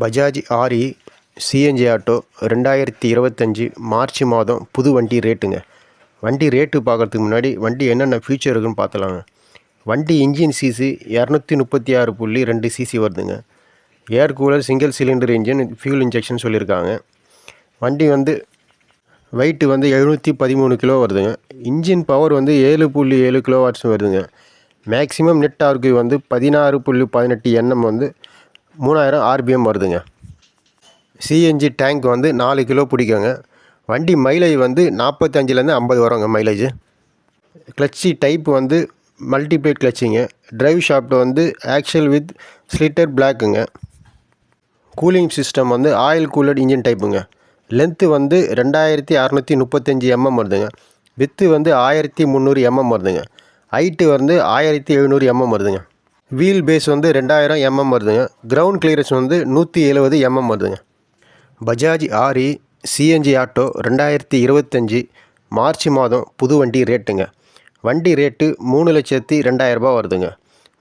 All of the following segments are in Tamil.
பஜாஜ் ஆரி சிஎன்ஜி ஆட்டோ ரெண்டாயிரத்தி இருபத்தஞ்சி மார்ச் மாதம் புது வண்டி ரேட்டுங்க. வண்டி ரேட்டு பார்க்கறதுக்கு முன்னாடி வண்டி என்னென்ன ஃபியூச்சர் இருக்குன்னு பார்த்துலாங்க. வண்டி இன்ஜின் சிசி இரநூத்தி முப்பத்தி ஆறு புள்ளி ரெண்டு சிசி வருதுங்க. Air cooler single cylinder engine fuel injection சொல்லியிருக்காங்க. வண்டி வந்து வெயிட்டு வந்து எழுநூற்றி பதிமூணு கிலோ வருதுங்க. இன்ஜின் பவர் வந்து ஏழு புள்ளி ஏழு கிலோ வாட்ஸ் வருதுங்க. மேக்ஸிமம் நெட் டார்க்கு வந்து பதினாறு புள்ளி பதினெட்டு எண்ணம் வந்து மூணாயிரம் ஆர்பிஎம் வருதுங்க. சிஎன்ஜி டேங்க் வந்து நாலு கிலோ பிடிக்குங்க. வண்டி மைலேஜ் வந்து நாற்பத்தஞ்சிலேருந்து ஐம்பது வருங்க மைலேஜ் கிளச்சி டைப் வந்து மல்டிப்ளேட் கிளச்சிங்க ட்ரைவ் ஷாஃப்ட் வந்து ஆக்ஷல் வித் ஸ்லிட்டர் பிளாக்குங்க கூலிங் சிஸ்டம் வந்து ஆயில் கூலட் இன்ஜின் டைப்புங்க லென்த்து வந்து ரெண்டாயிரத்தி அறநூற்றி முப்பத்தஞ்சு எம்எம் வருதுங்க. வித்து வந்து ஆயிரத்தி முந்நூறு எம்எம் வருதுங்க. ஹைட்டு வந்து ஆயிரத்தி எழுநூறு எம்எம் வருதுங்க. வீல் பேஸ் வந்து ரெண்டாயிரம் எம்எம் வருதுங்க. கிரவுண்ட் கிளியரன்ஸ் வந்து நூற்றி எழுபது எம்எம் வருதுங்க. பஜாஜ் ஆரி சிஎன்ஜி ஆட்டோ ரெண்டாயிரத்தி இருபத்தஞ்சி மார்ச் மாதம் புது வண்டி ரேட்டுங்க. வண்டி ரேட்டு மூணு லட்சத்தி ரெண்டாயிரரூபா வருதுங்க.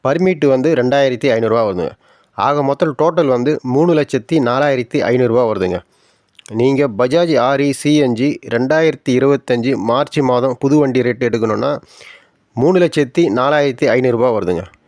பர்மிட்டு வந்து ரெண்டாயிரத்தி ஐநூறுரூவா வருதுங்க. ஆக மொத்தம் டோட்டல் வந்து மூணு லட்சத்தி நாலாயிரத்தி ஐநூறுரூவா வருதுங்க. நீங்கள் பஜாஜ் ஆரி சிஎன்ஜி ரெண்டாயிரத்தி இருபத்தஞ்சி மார்ச் மாதம் புது வண்டி ரேட்டு எடுக்கணுன்னா மூணு லட்சத்தி நாலாயிரத்தி ஐநூறுரூபா வருதுங்க.